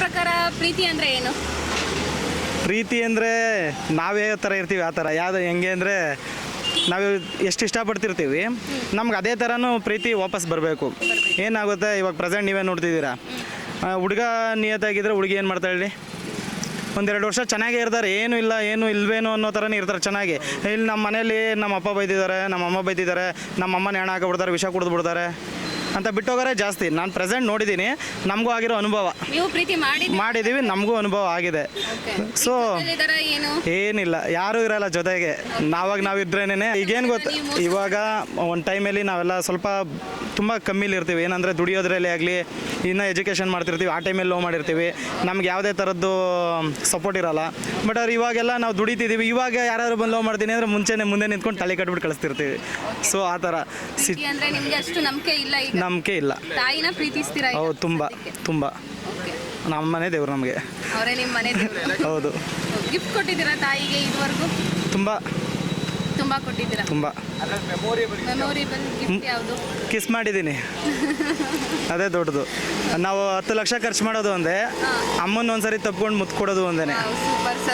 ಪ್ರಕಾರ ಪ್ರೀತಿ ಅಂದ್ರೆ ಏನು? ಪ್ರೀತಿ ಅಂದರೆ ನಾವೇ ಥರ ಇರ್ತೀವಿ, ಆ ಥರ. ಯಾವ್ದು ಹೆಂಗೆ ಅಂದರೆ ನಾವು ಎಷ್ಟು ಇಷ್ಟಪಡ್ತಿರ್ತೀವಿ, ನಮ್ಗೆ ಅದೇ ಥರನೂ ಪ್ರೀತಿ ವಾಪಸ್ ಬರಬೇಕು. ಏನಾಗುತ್ತೆ, ಇವಾಗ ಪ್ರೆಸೆಂಟ್ ನೀವೇ ನೋಡ್ತಿದ್ದೀರಾ. ಹುಡುಗ ನಿಯತಾಗಿದ್ದರೆ ಹುಡುಗಿ ಏನು ಮಾಡ್ತಾ ಹೇಳಿ? ಒಂದೆರಡು ವರ್ಷ ಚೆನ್ನಾಗೇ ಇರ್ತಾರೆ, ಏನು ಇಲ್ಲ, ಏನು ಇಲ್ವೇನೋ ಅನ್ನೋ ಥರನೇ ಇರ್ತಾರೆ ಚೆನ್ನಾಗಿ. ಇಲ್ಲಿ ನಮ್ಮ ಮನೇಲಿ ನಮ್ಮ ಅಪ್ಪ ಬೈದಿದ್ದಾರೆ ನಮ್ಮ ಅಮ್ಮ ಬೈದಿದ್ದಾರೆ ನಮ್ಮ ಅಮ್ಮನ ಹೆಣ ಹಾಕಿಬಿಡ್ತಾರೆ, ವಿಷ ಕುಡಿದು ಬಿಡ್ತಾರೆ. ಅಂತ ಬಿಟ್ಟೋಗೋರೆ ಜಾಸ್ತಿ. ನಾನು ಪ್ರೆಸೆಂಟ್ ನೋಡಿದ್ದೀನಿ ನಮಗೂ ಆಗಿರೋ ಅನುಭವ. ನೀವು ಪ್ರೀತಿ ಮಾಡಿ ಮಾಡಿದ್ದೀವಿ ನಮಗೂ ಅನುಭವ ಆಗಿದೆ. ಸೊ ಏನು? ಏನಿಲ್ಲ. ಯಾರೂ ಇರಲ್ಲ ಜೊತೆಗೆ. ನಾವಾಗ ನಾವಿದ್ರೇನೆ ಈಗೇನು ಗೊತ್ತು ಇವಾಗ ಒಂದು ಟೈಮಲ್ಲಿ ನಾವೆಲ್ಲ ಸ್ವಲ್ಪ ತುಂಬ ಕಮ್ಮಿಲಿ ಇರ್ತೀವಿ. ಏನಂದರೆ ದುಡಿಯೋದ್ರಲ್ಲಿ ಆಗಲಿ ಇನ್ನೂ ಎಜುಕೇಷನ್ ಮಾಡ್ತಿರ್ತೀವಿ. ಆ ಟೈಮಲ್ಲಿ ಲೋ ಮಾಡಿರ್ತೀವಿ. ನಮ್ಗೆ ಯಾವುದೇ ಥರದ್ದು ಸಪೋರ್ಟ್ ಇರಲ್ಲ. ಬಟ್ ಅವ್ರು ಇವಾಗೆಲ್ಲ ನಾವು ದುಡಿತಿದ್ದೀವಿ ಇವಾಗ ಯಾರಾದ್ರು ಬಂದು ಲೋ ಮಾಡ್ತೀನಿ ಅಂದರೆ ಮುಂಚೆನೇ ಮುಂದೆ ನಿಂತ್ಕೊಂಡು ತಲೆ ಕಟ್ಬಿಟ್ಟು ಕಳಿಸ್ತಿರ್ತೀವಿ. ಸೊ ಆ ಥರ ಸಿ ಪ್ರೀತಿ ಅಂದ್ರೆ ನಿಮ್ಗೆ ಅಷ್ಟು ನಂಬಿಕೆ ಇಲ್ಲ ಈಗ? ನಂಬಿಕೆ ಇಲ್ಲ. ತಾಯಿನ ಪ್ರೀತಿಸ್ತೀರಾ ಈಗ? ಹೌದು ತುಂಬ ತುಂಬ. Okay. ನಮ್ಮ ಮನೆ ದೇವ್ರು ನಮಗೆ. ಅವರೇ ನಿಮ್ಮ ಮನೆ ಹೌದು. ಗಿಫ್ಟ್ ಕೊಟ್ಟಿದ್ದೀರಾ ತಾಯಿಗೆ ಇದುವರೆಗೂ? ತುಂಬ. ತುಂಬಾ ಕೊಟ್ಟಿದ್ದೀರಾ? ತುಂಬ. ಮೆಮೊರೇಬಲ್ ಗಿಫ್ಟ್ ಯಾವುದು? ಕಿಸ್ ಮಾಡಿದ್ದೀನಿ. ಅದೇ ದೊಡ್ಡದು. ನಾವು ಹತ್ತು ಲಕ್ಷ ಖರ್ಚು ಮಾಡೋದು ಒಂದೇ. ಅಮ್ಮನ ಒಂದ್ಸರಿ ತಪ್ಕೊಂಡು ಮುತ್ತು ಕೊಡೋದು ಒಂದೇ ಸೂಪರ್ ಸರ್